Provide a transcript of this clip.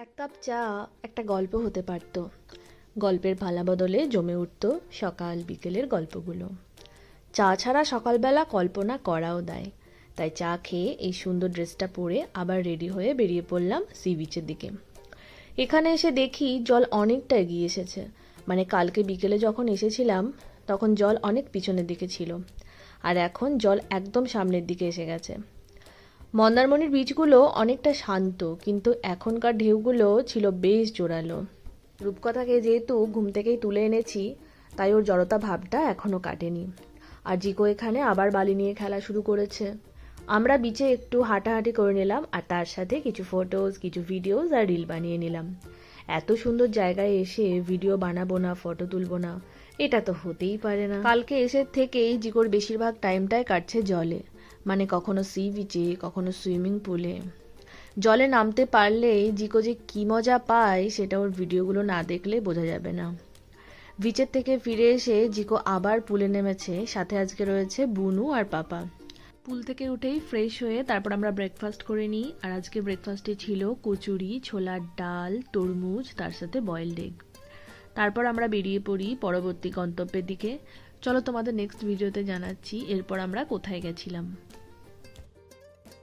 এক কাপ চা, একটা গল্প হতে পারত। গল্পের ভালা বদলে জমে উঠত সকাল বিকেলের গল্পগুলো। চা ছাড়া সকালবেলা কল্পনা করাও দেয়। তাই চা খেয়ে এই সুন্দর ড্রেসটা পরে আবার রেডি হয়ে বেরিয়ে পড়লাম সি বিচের দিকে। এখানে এসে দেখি জল অনেকটা এগিয়ে এসেছে। মানে কালকে বিকেলে যখন এসেছিলাম, তখন জল অনেক পিছনের দিকে ছিল। আর এখন জল একদম সামনের দিকে এসে গেছে। মন্দারমণির বীচগুলো অনেকটা শান্ত, কিন্তু এখনকার ঢেউগুলো ছিল বেশ জোরালো। রূপকথাকে যেহেতু ঘুম থেকেই তুলে এনেছি, তাই ওর জড়তা ভাবটা এখনও কাটেনি। আর জিকো এখানে আবার বালি নিয়ে খেলা শুরু করেছে। আমরা বিচে একটু হাঁটাহাঁটি করে নিলাম, আর তার সাথে কিছু ফটোজ কিছু ভিডিওস আর রিল বানিয়ে নিলাম। এত সুন্দর জায়গায় এসে ভিডিও বানাবো না ফটো তুলবো না, এটা তো হতেই পারে না। কালকে এসে থেকেই জিকোর বেশিরভাগ টাইমটাই কাটছে জলে। মানে কখনো সি বিচে কখনো সুইমিং পুলে জলে নামতে পারলেই জিকো যে কী মজা পায়, সেটা ওর ভিডিওগুলো না দেখলে বোঝা যাবে না। বিচের থেকে ফিরে এসে জিকো আবার পুলে নেমেছে, সাথে আজকে রয়েছে বুনু আর পাপা। পুল থেকে উঠেই ফ্রেশ হয়ে তারপর আমরা ব্রেকফাস্ট করে নিই, আর আজকে ব্রেকফাস্টে ছিল কচুরি, ছোলার ডাল, তরমুজ, তার সাথে বয়েলড এগ তারপর আমরা বেরিয়ে পড়ি পরবর্তী গন্তব্যের দিকে। চলো তোমাদের নেক্সট ভিডিওতে জানাচ্ছি, এরপর আমরা কোথায় গেছিলাম।